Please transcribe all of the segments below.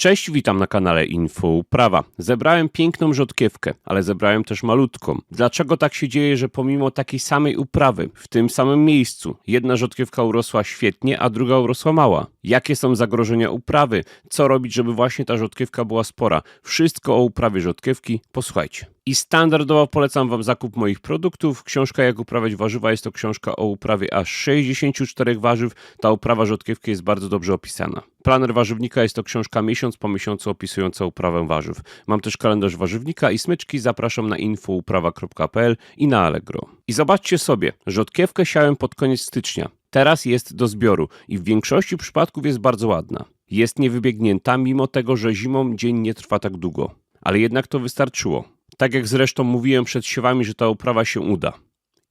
Cześć, witam na kanale Info Uprawa. Zebrałem piękną rzodkiewkę, ale zebrałem też malutką. Dlaczego tak się dzieje, że pomimo takiej samej uprawy, w tym samym miejscu, jedna rzodkiewka urosła świetnie, a druga urosła mała? Jakie są zagrożenia uprawy? Co robić, żeby właśnie ta rzodkiewka była spora? Wszystko o uprawie rzodkiewki, posłuchajcie. I standardowo polecam Wam zakup moich produktów. Książka Jak uprawiać warzywa jest to książka o uprawie aż 64 warzyw. Ta uprawa rzodkiewki jest bardzo dobrze opisana. Planer warzywnika jest to książka miesiąc po miesiącu opisująca uprawę warzyw. Mam też kalendarz warzywnika i smyczki. Zapraszam na infouprawa.pl i na Allegro. I zobaczcie sobie, rzodkiewkę siałem pod koniec stycznia. Teraz jest do zbioru i w większości przypadków jest bardzo ładna. Jest niewybiegnięta, mimo tego, że zimą dzień nie trwa tak długo. Ale jednak to wystarczyło. Tak jak zresztą mówiłem przed siewami, że ta uprawa się uda.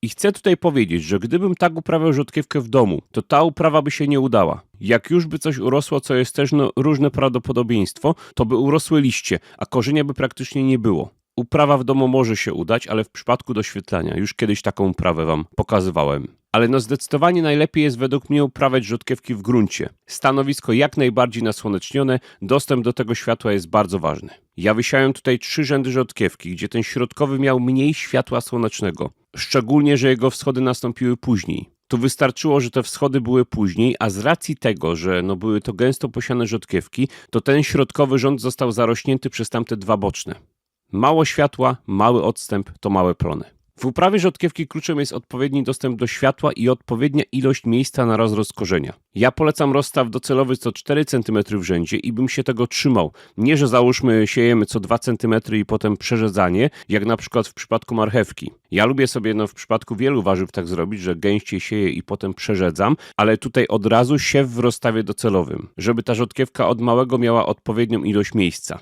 I chcę tutaj powiedzieć, że gdybym tak uprawiał rzodkiewkę w domu, to ta uprawa by się nie udała. Jak już by coś urosło, co jest też no, różne prawdopodobieństwo, to by urosły liście, a korzenia by praktycznie nie było. Uprawa w domu może się udać, ale w przypadku doświetlania już kiedyś taką uprawę wam pokazywałem. Ale no zdecydowanie najlepiej jest według mnie uprawiać rzodkiewki w gruncie. Stanowisko jak najbardziej nasłonecznione, dostęp do tego światła jest bardzo ważny. Ja wysiałem tutaj trzy rzędy rzodkiewki, gdzie ten środkowy miał mniej światła słonecznego. Szczególnie, że jego wschody nastąpiły później. Tu wystarczyło, że te wschody były później, a z racji tego, że no były to gęsto posiane rzodkiewki, to ten środkowy rząd został zarośnięty przez tamte dwa boczne. Mało światła, mały odstęp to małe plony. W uprawie rzodkiewki kluczem jest odpowiedni dostęp do światła i odpowiednia ilość miejsca na rozrost korzenia. Ja polecam rozstaw docelowy co 4 cm w rzędzie i bym się tego trzymał. Nie, że załóżmy siejemy co 2 cm i potem przerzedzanie, jak na przykład w przypadku marchewki. Ja lubię sobie no, w przypadku wielu warzyw tak zrobić, że gęściej sieję i potem przerzedzam, ale tutaj od razu siew w rozstawie docelowym, żeby ta rzodkiewka od małego miała odpowiednią ilość miejsca.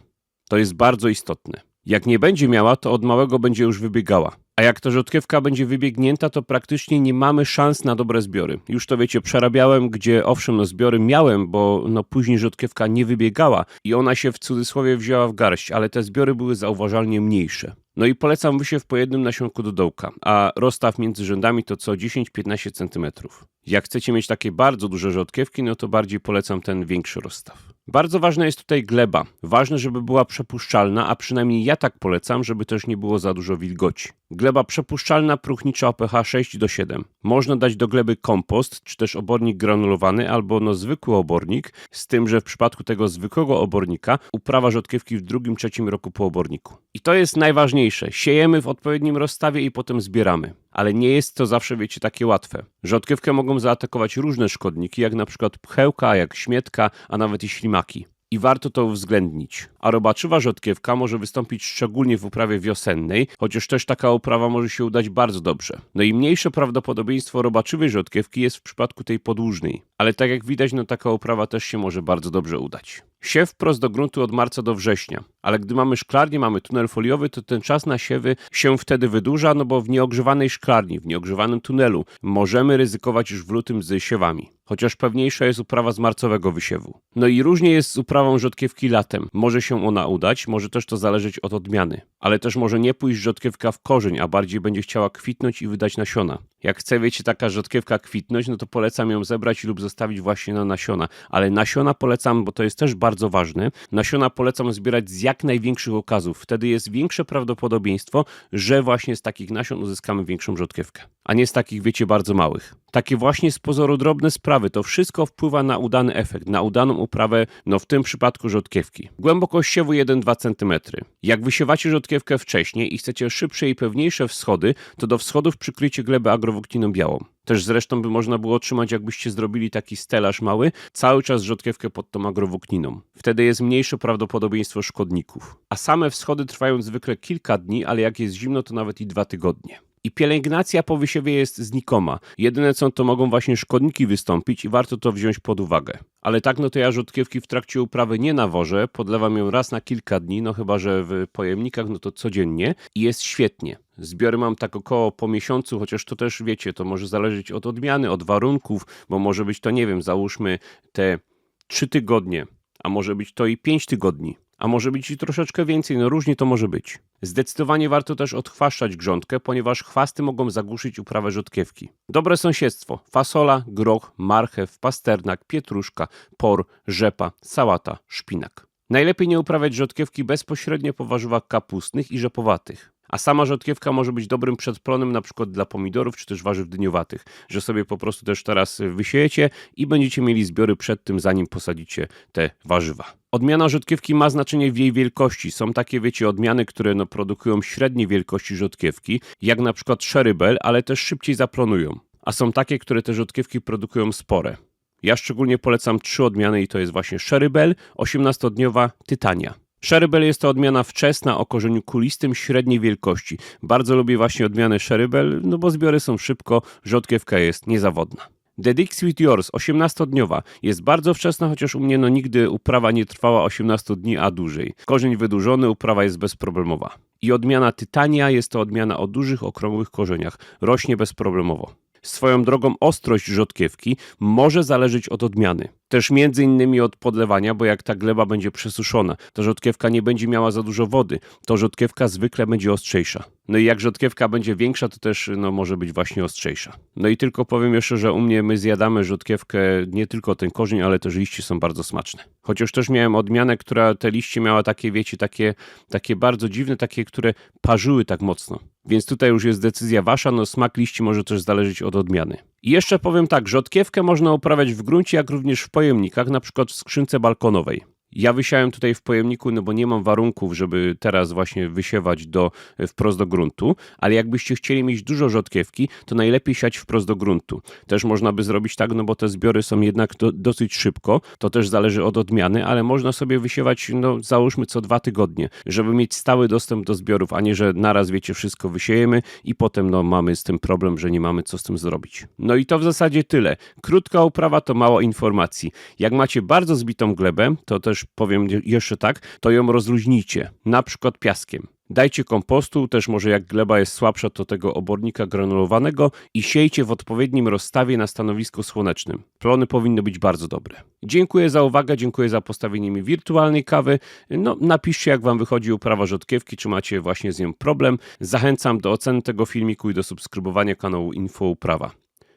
To jest bardzo istotne. Jak nie będzie miała, to od małego będzie już wybiegała. A jak ta rzodkiewka będzie wybiegnięta, to praktycznie nie mamy szans na dobre zbiory. Już to wiecie, przerabiałem, gdzie owszem, no zbiory miałem, bo no później rzodkiewka nie wybiegała i ona się w cudzysłowie wzięła w garść, ale te zbiory były zauważalnie mniejsze. No i polecam wysiew po jednym nasionku do dołka, a rozstaw między rzędami to co 10-15 cm. Jak chcecie mieć takie bardzo duże rzodkiewki, no to bardziej polecam ten większy rozstaw. Bardzo ważna jest tutaj gleba. Ważne, żeby była przepuszczalna, a przynajmniej ja tak polecam, żeby też nie było za dużo wilgoci. Gleba przepuszczalna, próchnicza o pH 6 do 7. Można dać do gleby kompost, czy też obornik granulowany, albo no zwykły obornik, z tym, że w przypadku tego zwykłego obornika uprawa rzodkiewki w drugim, trzecim roku po oborniku. I to jest najważniejsze. Siejemy w odpowiednim rozstawie i potem zbieramy. Ale nie jest to zawsze, wiecie, takie łatwe. Rzodkiewkę mogą zaatakować różne szkodniki, jak na przykład pchełka, jak śmietka, a nawet i ślimaki i warto to uwzględnić. A robaczywa rzodkiewka może wystąpić szczególnie w uprawie wiosennej, chociaż też taka uprawa może się udać bardzo dobrze. No i mniejsze prawdopodobieństwo robaczywej rzodkiewki jest w przypadku tej podłużnej. Ale tak jak widać, no taka uprawa też się może bardzo dobrze udać. Siew wprost do gruntu od marca do września, ale gdy mamy szklarnię, mamy tunel foliowy, to ten czas na siewy się wtedy wydłuża, no bo w nieogrzewanej szklarni, w nieogrzewanym tunelu możemy ryzykować już w lutym z siewami. Chociaż pewniejsza jest uprawa z marcowego wysiewu. No i różnie jest z uprawą rzodkiewki latem. Może się ona udać, może też to zależeć od odmiany. Ale też może nie pójść rzodkiewka w korzeń, a bardziej będzie chciała kwitnąć i wydać nasiona. Jak chce, wiecie, taka rzodkiewka kwitnąć, no to polecam ją zebrać lub zostawić właśnie na nasiona. Ale nasiona polecam, bo to jest też bardzo ważne. Nasiona polecam zbierać z jak największych okazów. Wtedy jest większe prawdopodobieństwo, że właśnie z takich nasion uzyskamy większą rzodkiewkę. A nie z takich, wiecie, bardzo małych. Takie właśnie z pozoru drobne sprawy, to wszystko wpływa na udany efekt, na udaną uprawę, no w tym przypadku rzodkiewki. Głębokość siewu 1-2 cm. Jak wysiewacie rzodkiewkę wcześniej i chcecie szybsze i pewniejsze wschody, to do wschodów przykryjcie glebę agrowoktiną białą. Też zresztą by można było otrzymać, jakbyście zrobili taki stelaż mały, cały czas rzodkiewkę pod tą agrowokniną. Wtedy jest mniejsze prawdopodobieństwo szkodników. A same wschody trwają zwykle kilka dni, ale jak jest zimno, to nawet i dwa tygodnie. I pielęgnacja po wysiewie jest znikoma. Jedyne co to mogą właśnie szkodniki wystąpić i warto to wziąć pod uwagę. Ale tak no to ja rzodkiewki w trakcie uprawy nie nawożę, podlewam ją raz na kilka dni, no chyba że w pojemnikach no to codziennie i jest świetnie. Zbiory mam tak około po miesiącu, chociaż to też wiecie, to może zależeć od odmiany, od warunków, bo może być to nie wiem, załóżmy te trzy tygodnie, a może być to i pięć tygodni a może być i troszeczkę więcej, no różnie to może być. Zdecydowanie warto też odchwaszczać grządkę, ponieważ chwasty mogą zagłuszyć uprawę rzodkiewki. Dobre sąsiedztwo. Fasola, groch, marchew, pasternak, pietruszka, por, rzepa, sałata, szpinak. Najlepiej nie uprawiać rzodkiewki bezpośrednio po warzywach kapustnych i rzepowatych. A sama rzodkiewka może być dobrym przedplonem na przykład dla pomidorów czy też warzyw dyniowatych, że sobie po prostu też teraz wysiejecie i będziecie mieli zbiory przed tym, zanim posadzicie te warzywa. Odmiana rzodkiewki ma znaczenie w jej wielkości. Są takie, wiecie, odmiany, które no, produkują średniej wielkości rzodkiewki, jak na przykład Sherrybel, ale też szybciej zaplonują. A są takie, które te rzodkiewki produkują spore. Ja szczególnie polecam trzy odmiany i to jest właśnie Sherrybel, 18-dniowa Tytania. Sherrybel jest to odmiana wczesna o korzeniu kulistym średniej wielkości. Bardzo lubię właśnie odmianę Sherrybel, no bo zbiory są szybko, rzodkiewka jest niezawodna. The Dix with Yours, 18-dniowa, jest bardzo wczesna, chociaż u mnie no nigdy uprawa nie trwała 18 dni, a dłużej. Korzeń wydłużony, uprawa jest bezproblemowa. I odmiana Tytania jest to odmiana o dużych, okrągłych korzeniach. Rośnie bezproblemowo. Swoją drogą ostrość rzodkiewki może zależeć od odmiany. Też między innymi od podlewania, bo jak ta gleba będzie przesuszona, to rzodkiewka nie będzie miała za dużo wody, to rzodkiewka zwykle będzie ostrzejsza. No i jak rzodkiewka będzie większa, to też no, może być właśnie ostrzejsza. No i tylko powiem jeszcze, że u mnie my zjadamy rzodkiewkę, nie tylko ten korzeń, ale też liście są bardzo smaczne. Chociaż też miałem odmianę, która te liście miała takie, wiecie, takie, takie bardzo dziwne, takie, które parzyły tak mocno. Więc tutaj już jest decyzja wasza, no smak liści może też zależeć od odmiany. I jeszcze powiem tak, rzodkiewkę można uprawiać w gruncie, jak również w pojemnikach, na przykład w skrzynce balkonowej. Ja wysiałem tutaj w pojemniku, no bo nie mam warunków, żeby teraz właśnie wysiewać do, wprost do gruntu, ale jakbyście chcieli mieć dużo rzodkiewki, to najlepiej siać wprost do gruntu. Też można by zrobić tak, no bo te zbiory są jednak do, dosyć szybko, to też zależy od odmiany, ale można sobie wysiewać, no załóżmy co dwa tygodnie, żeby mieć stały dostęp do zbiorów, a nie, że naraz wiecie, wszystko wysiejemy i potem no mamy z tym problem, że nie mamy co z tym zrobić. No i to w zasadzie tyle. Krótka uprawa to mało informacji. Jak macie bardzo zbitą glebę, to też powiem jeszcze tak, to ją rozluźnijcie, na przykład piaskiem. Dajcie kompostu, też może jak gleba jest słabsza, to tego obornika granulowanego i siejcie w odpowiednim rozstawie na stanowisku słonecznym. Plony powinny być bardzo dobre. Dziękuję za uwagę, dziękuję za postawienie mi wirtualnej kawy. No, napiszcie jak Wam wychodzi uprawa rzodkiewki, czy macie właśnie z nią problem. Zachęcam do oceny tego filmiku i do subskrybowania kanału Info Uprawa.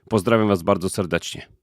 Pozdrawiam Was bardzo serdecznie.